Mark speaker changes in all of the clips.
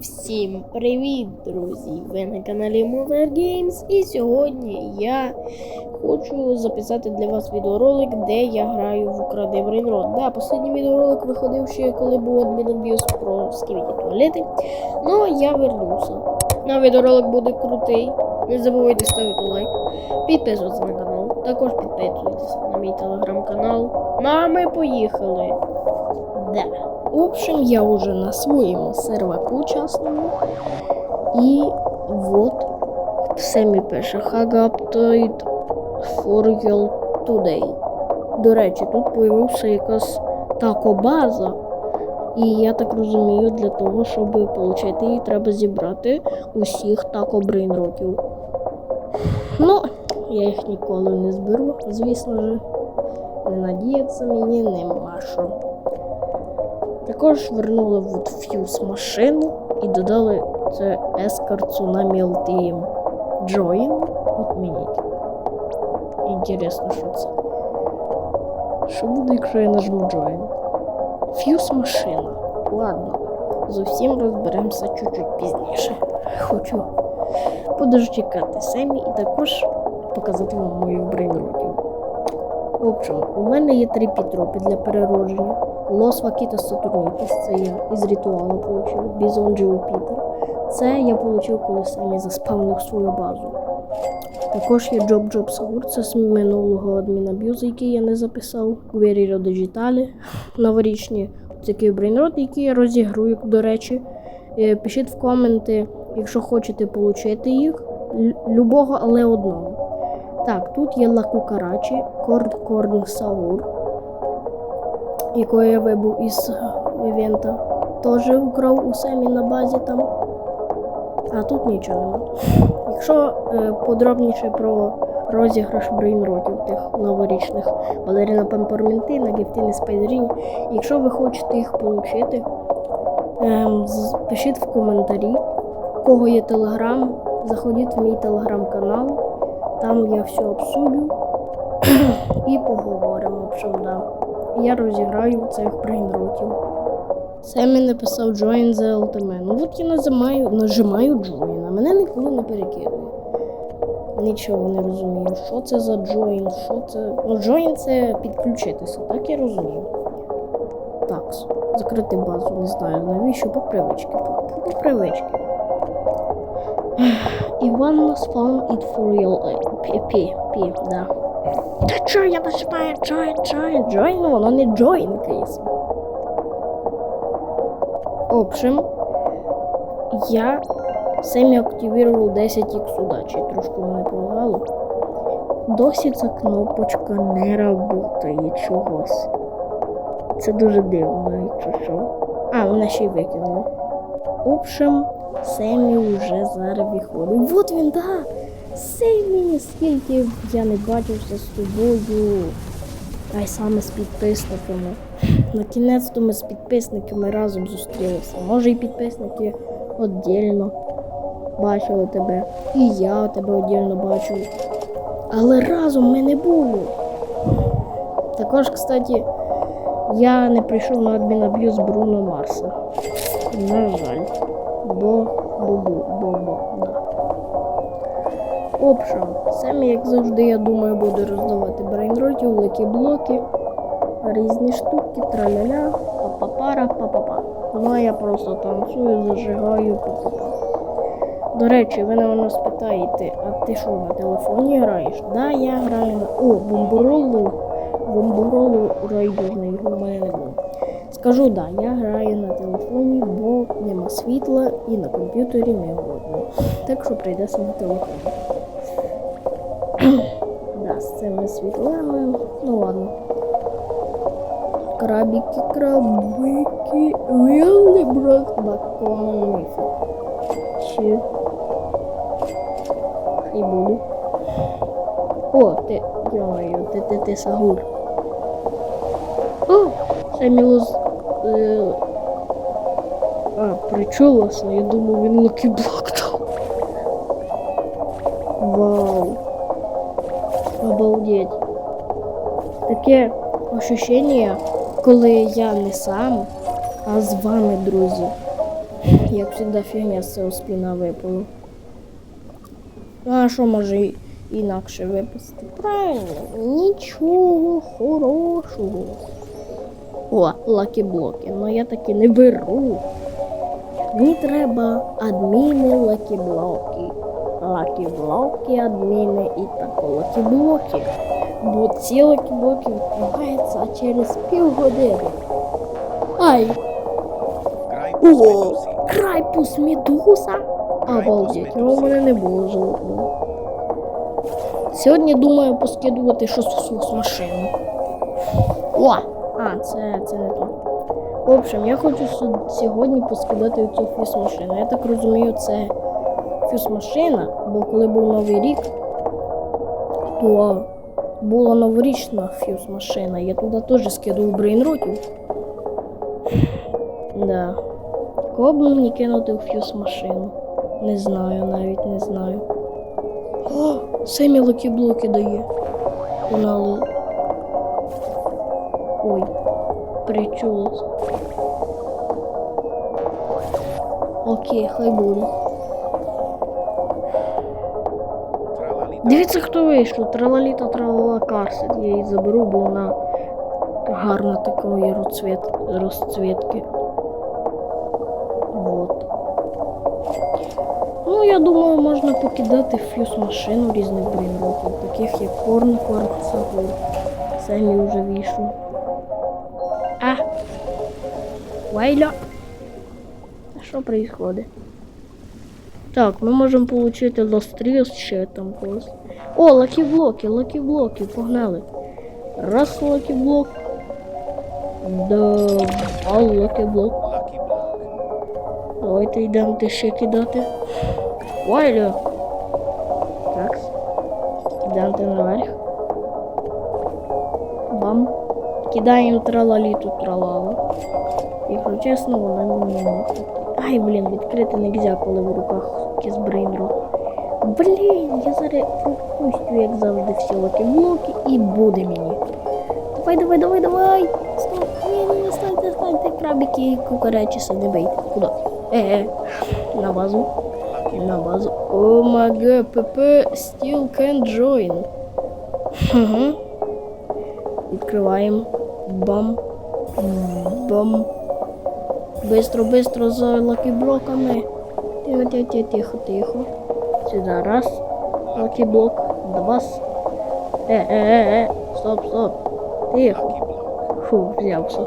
Speaker 1: Всім привіт, друзі! Ви на каналі Mother Games і сьогодні я хочу записати для вас відеоролик, де я граю в Укради Брейнрод. Да, останній відеоролик виходив ще коли був адміноб'юз про сківіті туалети. Ну, я вернувся. На відеоролик буде крутий. Не забувайте ставити лайк, підписуватися на канал. Також підписуйтесь на мій телеграм-канал. Ну а ми поїхали. В общем, я уже на своєму серваку частному. І вот самі перше Hagaптоid for Girl Today. До речі, тут появився якась тако-база. І я так розумію, для того, щоб отримати її, треба зібрати усіх тако-брейнротів. Ну, я їх ніколи не зберу, звісно ж. Не надіятися мені нема що. Також вернули от фьюз машину і додали це Ескар Tsunami LTM Join. Отмініть. Інтересно, що це. Що буде, якщо я нажму Join? Фьюз машина. Ладно, з усім розберемося чуть-чуть пізніше. Хочу подожчекати Семі і також показати вам моїх брейнротів. В общем, у мене є три підтропи для переродження. Лос Вакіта Сатурнітис, це я із ритуалу отримав. Бізон Джіопітер. Це я отримав, коли самі заспавнив свою базу. Також є Джоб Джоб Саур, це з минулого адмінаб'юзу, який я не записав. Guerrero Digitale, новорічні такий брейнрот, який я розігрую, до речі. Е, Пишіть в коменти, якщо хочете отримати їх. Любого, але одного. Так, тут є Лакукарачі, Корд Корн Саур, якої я вибув із івента. Теж украв у Семі на базі там. А тут нічого нема. Якщо е, подробніше про розіграш брейнротів тих новорічних Балеріна Пемпорментина, Гіфтіни Спайдеріні, якщо ви хочете їх отримати, ем, з- пишіть в коментарі, у кого є телеграм, заходіть в мій телеграм-канал, там я все обсудю і поговоримо. В общем, да. Я розіграю цих брейнротів. Семі написав Join the Ultimate. Ну от я нажимаю, нажимаю Join, а мене ніколи не перекидує. Нічого не розумію, що це за Join, що це. Ну, Join це підключитися, так я розумію. Так, закрити базу, не знаю навіщо, по привички. По, привички. Іван found it for пі, пі, да. Та чо я нажимаю Join, Join, Join, ну воно не Join кейс. Общем, я Семі активував 10х удачі, трошки мене полагало. Досі ця кнопочка не працює чогось. Це дуже дивно, якщо що. А, мене ще й викинуло. В общем, Семі вже зараз виходить. Вот він, да! Семі, скільки я не бачився з тобою. А й саме з підписниками. На кінець то ми з підписниками разом зустрілися. Може, і підписники віддільно бачили тебе. І я тебе віддільно бачив. Але разом ми не були. Також, кстати, я не прийшов на адмінаб'юз Бруно Марса. На жаль. Бо бо-бо, бо-бо, да. Общем, самі, як завжди, я думаю, буду роздавати брейнротів, великі блоки, різні штуки, траля-ля, па-па-пара, па-па-па. Ну а я просто танцюю, зажигаю, па-па-па. До речі, ви на мене спитаєте, а ти що на телефоні граєш? Да, я граю на. О, бомборолу. Бомборолу райдужної ігри в мене не. Скажу да, я граю на телефоні, бо нема світла і на комп'ютері не годно. Так що прийдеться на телефоні. Цими світлами. Ну ладно. Крабики, крабики, back common myth. Чи хай буду. О, ти, йомаю, ти, ти, ти сагур. О, Семілус. Е, а, причулося, я думав, він лакіблок дав. Вау. Обалдеть. Таке ощущення, коли я не сам, а з вами, друзі. Як завжди фігня з цього спіна випала. А що може інакше випасти? Правильно, нічого хорошого. О, лакі-блоки, ну я таки не беру. Мені треба адміни лакі-блоки. Лакі-блоки, адміни і лакі-блоки. Бо ці лакі-блоки відкриваються через півгодини. Ай, о, крайпус медуза. Обалдеть, ну у мене не було золотого. Сьогодні думаю поскидувати щось в машину. О! А, це, це не то. В общем, я хочу сьогодні поскидати цю фюз-машину. Я так розумію, це фюз-машина, бо коли був Новий рік, то була новорічна фюз-машина. Я туди теж скидував брейнротів. Да. Кого б мені кинути в фюз-машину? Не знаю, навіть не знаю. О, Семі лакі-блоки дає. Погнали. Ой, причулась. Окей, хай буде. Дивіться, хто вийшов. Тралаліта тралала карсет. Я її заберу, бо вона гарна такої розцвіт... розцвітки. Вот. Ну, я думаю, можна покидати фьюз машину різних брейнротів, таких як Корн, Кварцагур. Самі вже вийшов. А! Вайля! Що происходит? Так, ми можемо отримати лостріс ще там когось. О, лакі-блоки, лакі-блоки, погнали. Раз лакі-блок. Два лакі-блок. Давайте йдемо ти ще кидати. Вайля. Так. Йдемо наверх. Бам. Кидаємо тралаліту тралалу. Якщо чесно, вона мені не. Ай, блін, відкрити не можна, коли в руках кізбрейнру. Блін, я зараз пропустю, як завжди, всі лакі-блоки і буде мені. Давай, давай, давай, давай. Стоп, ні, ні, станьте, станьте, крабики і не бейте. Куди? Е-е, на базу. На базу. О мага, ПП still can join. Угу. Відкриваємо. Бам. Бам. Бистро, бистро за лакіблоками. Тихо, тихо, тихо, тихо. Сюди раз. Лакіблок. Два. Е, е, е, е. Стоп, стоп. Тихо. Фу, взявся.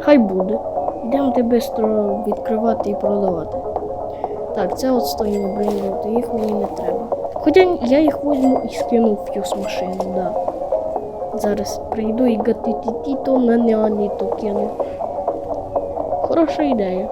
Speaker 1: Хай буде. Йдемо ти швидко відкривати і продавати. Так, це отстойні брейнроти, їх мені не треба. Хоча я їх возьму і скину в фьюз машину, да. Зараз прийду і гатитітіто на неоніто кину. Хороша ідея.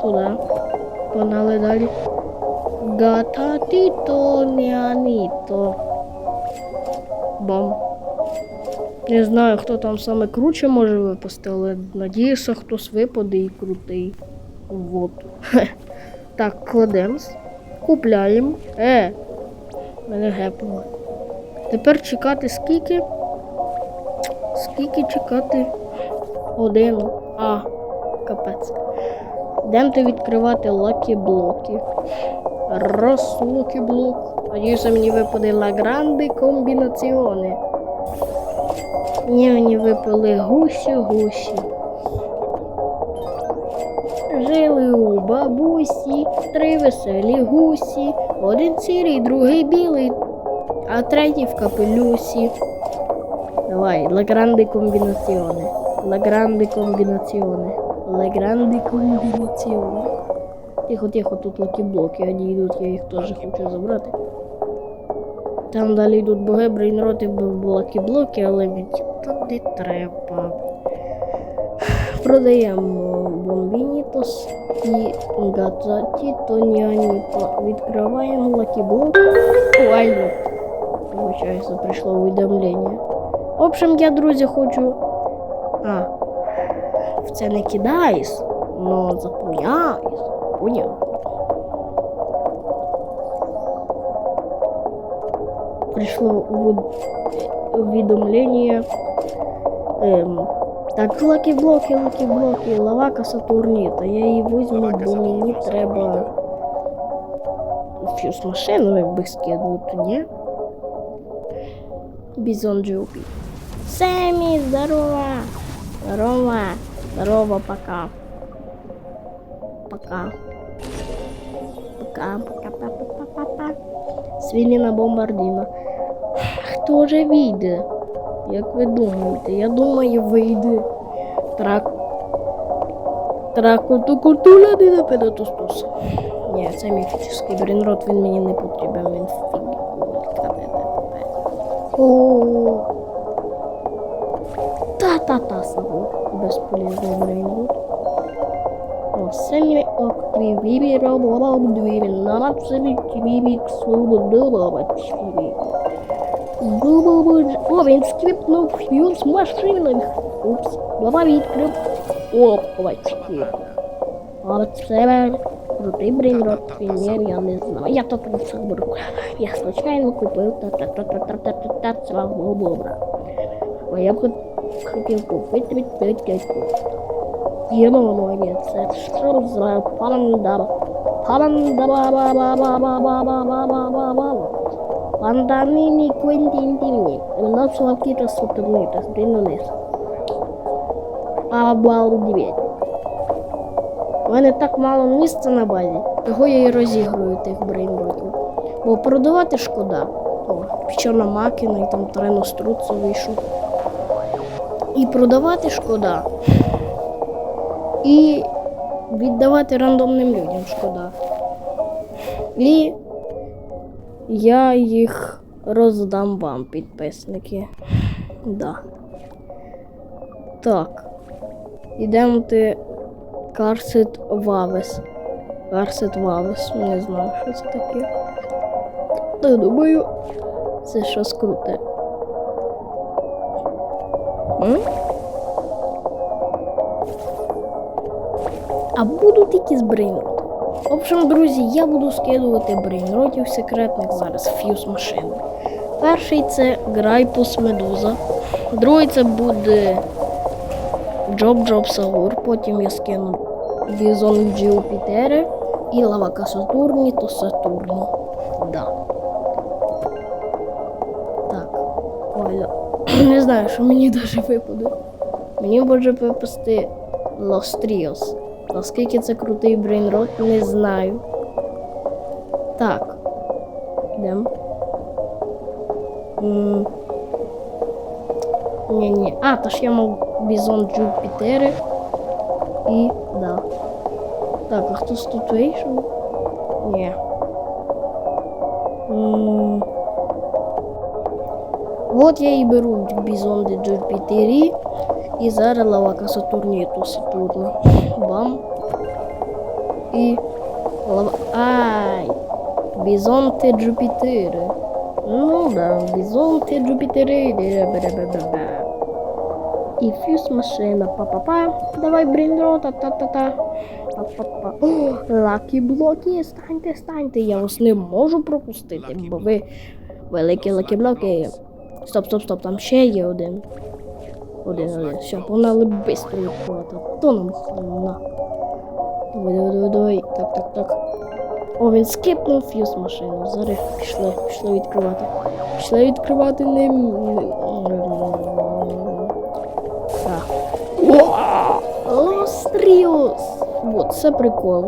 Speaker 1: Сюди. Погнали далі. Гататіто неоніто. Бам. Не знаю, хто там саме круче може випасти, але надіюся, хтось випаде і крутий. Вот. Так, кладемо. Купляємо. Е! Мене гепнуло. Тепер чекати скільки? Скільки чекати? Годину. А, капець. Йдемте відкривати лакі-блоки. Раз лакі-блок. Надіюся, мені випаде ла гранди комбінаціони. Ні, мені випали гусі гусі. Жили у бабусі три веселі гусі. Один сірий, другий білий, а третій в капелюсі. Давай, ла гранди комбінаціони. Ла гранди комбінаціони. Ла гранди комбінаціони. Тихо, тихо, тут лакі-блоки, вони йдуть, я їх теж хочу забрати. Там далі йдуть боги, брейнроти, блоки-блоки, але мені туди треба. Продаємо бомбінітос і газаті няніто. Відкриваємо лакіблок. Ой. Вибачаюся, прийшло увідомлення. В общем, я, друзі, хочу. А, це не кидаюсь, но запуяюсь. Понятно. пришло увед- уведомление. Эм, Так, лакі-блоки, лакі-блоки, лавака Сатурніта. Я її візьму, бо мені треба фьюз машину, якби скинути, ні? Бізон Джупі. Сэмми, здорово! Здорово! Здорово, пока. Пока. Пока, пока, пока, пока, пока. Свіліна бомбардіна. Хто же вийде? Як ви думаєте? Я думаю, вийде. Трак. Траку культура не педотустус. Ні, це міфічний брінрот, він мені не потрібен, він фіг. Та-та-та, саву. Безполезний брейнрот. О, семі окві віві робоба двіві, намат собі квіві ксубу дубова чвіві. Дубову ж... О, він скрипнув фьюз машиною. Упс, баба відкрив. Опачки. А це крутий він є, я не знаю. Я тут все беру. Я случайно купив та-та-та-та-та-та-та цього бобра. А я б хот- хотів купити від п'ятку. Єма моє, це що за панда? Панда ба ба. Обалдеть. У мене так мало місця на базі, того я і розігрую тих брейнротів. Бо продавати шкода. О, чорна макіна і там треноструцо вийшов. І продавати шкода. І віддавати рандомним людям шкода. І я їх роздам вам, підписники. Да. Так. Ідемо ти Карсит Вавес. Карсит Вавес. Не знаю, що це таке. Та думаю, це щось круте. А будуть якісь брейнроти. В общем, друзі, я буду скидувати брейнротів секретних зараз фьюз машини. Перший це Грайпус Медуза. Другий це буде Джоб Джоб Саур. Потім я скину Візон Джіупітери і Лавака Сатурні, то Сатурні. Знаю, що мені даже випаде. Мені може випасти Trios. Наскільки це крутий брейнрот, не знаю. Так. Йдемо. М. Ні, ні. А, то ж я мав Бізон Джупітери. І да. Так, а хтось тут вийшов? Ні. М. От я і беру Бізон де Джупітері. І зараз лавака Сатурніту Сатурна. Бам. І лава... Ай! Бізонти Джупітери. Ну да, бізонти Джупітери. І фьюз машина. Па-па-па. Давай бріндрота, та-та-та. Па-па-па. Лакі блоки, станьте, станьте. Я вас не можу пропустити, бо ви великі лакі блоки. Стоп, стоп, стоп, там ще є один. Один, один. Все, погнали бистро відкривати. То нам хана. Давай, давай, давай, давай. Так, так, так. О, він скипнув фьюз машину. Зараз пішли, пішли відкривати. Пішли відкривати не. Так. Лостріус! Вот, це прикол.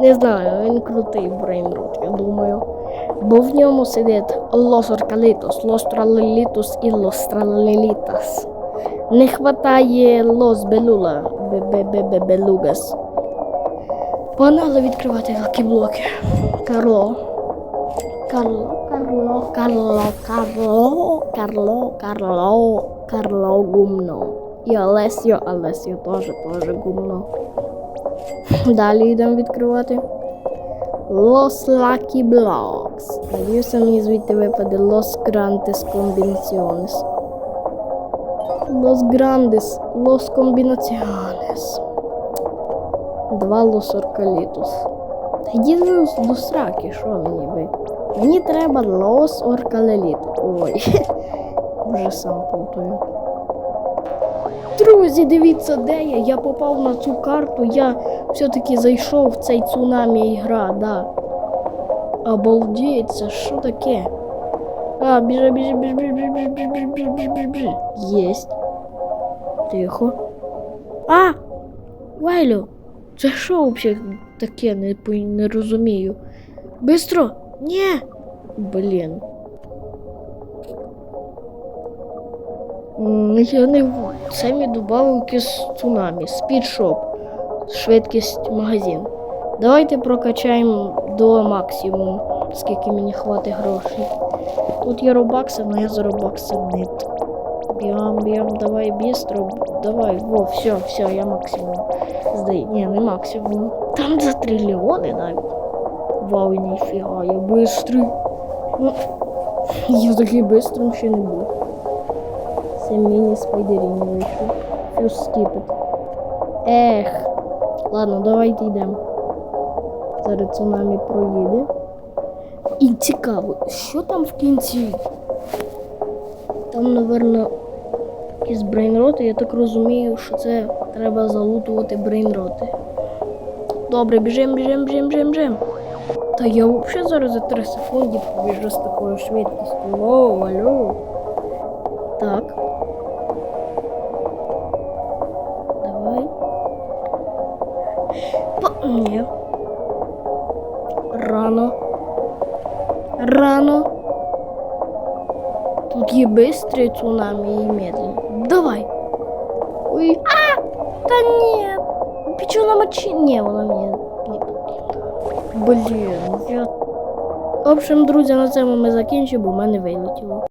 Speaker 1: Не знаю, він крутий брейнрот, я думаю. Бо в ньому сидить Лос Тралелітус і Лос. Не хватає Лос Белула, Бе-бе-бе-бе-белугас. Погнали відкривати лакі-блоки. Карло. Карло, Карло, Карло, Карло, Карло, Карло, Карло гумно. І Олесіо, Олесіо теж, теж гумно. Далі йдемо відкривати. Los Lucky Blocks. Надіюся, мені звідти випаде Los Grandes Combinaciones. Los Grandes, Los Combinaciones. Два Los Orcalitos. Ви до сраки, що мені ви? Мені треба Los Orcalitos. Ой. Вже сам плутаю. Друзі, дивіться, де я. Я попав на цю карту. Я все-таки зайшов в цей цунамі ігра, да. Обалдеть, це що таке? А, біжи, біжи, біжи, біжи, біжи, біжи, біжи, біжи, біжи, біжи, біжи. Єсть. Тихо. А! Вайлю! Це що взагалі таке? Не, не розумію. Бистро! Ні! Блін. Я самі додав якийсь цунамі, спідшоп, швидкість магазин. Давайте прокачаємо до максимуму, скільки мені хватить грошей. Тут є робакси, але я за робакси не. Б'ям, б'ям, давай бістро, давай, во, все, все, я максимум. Здай, ні, не максимум. Там за трильйони навіть. Вау, ніфіга, я бистрий. Ну, я такий бистрим ще не був. Це міні спайдеріні вийшов. Фюз скіпет. Ех. Ладно, давайте йдемо. Зараз цунамі проїде. І цікаво, що там в кінці? Там, напевно, якісь брейнроти. Я так розумію, що це треба залутувати брейнроти. Добре, біжим, біжим, біжим, біжим, біжим. Та я взагалі зараз за 3 секунди побіжу з такою швидкістю. Воу, алло. Так. быстрые цунами и медленные. Давай. Ой. А! Да нет. Печу мочи. Не, воно мені. Блин. я. В общем, друзі, на цьому ми закінчимо, бо в мене вилетіло.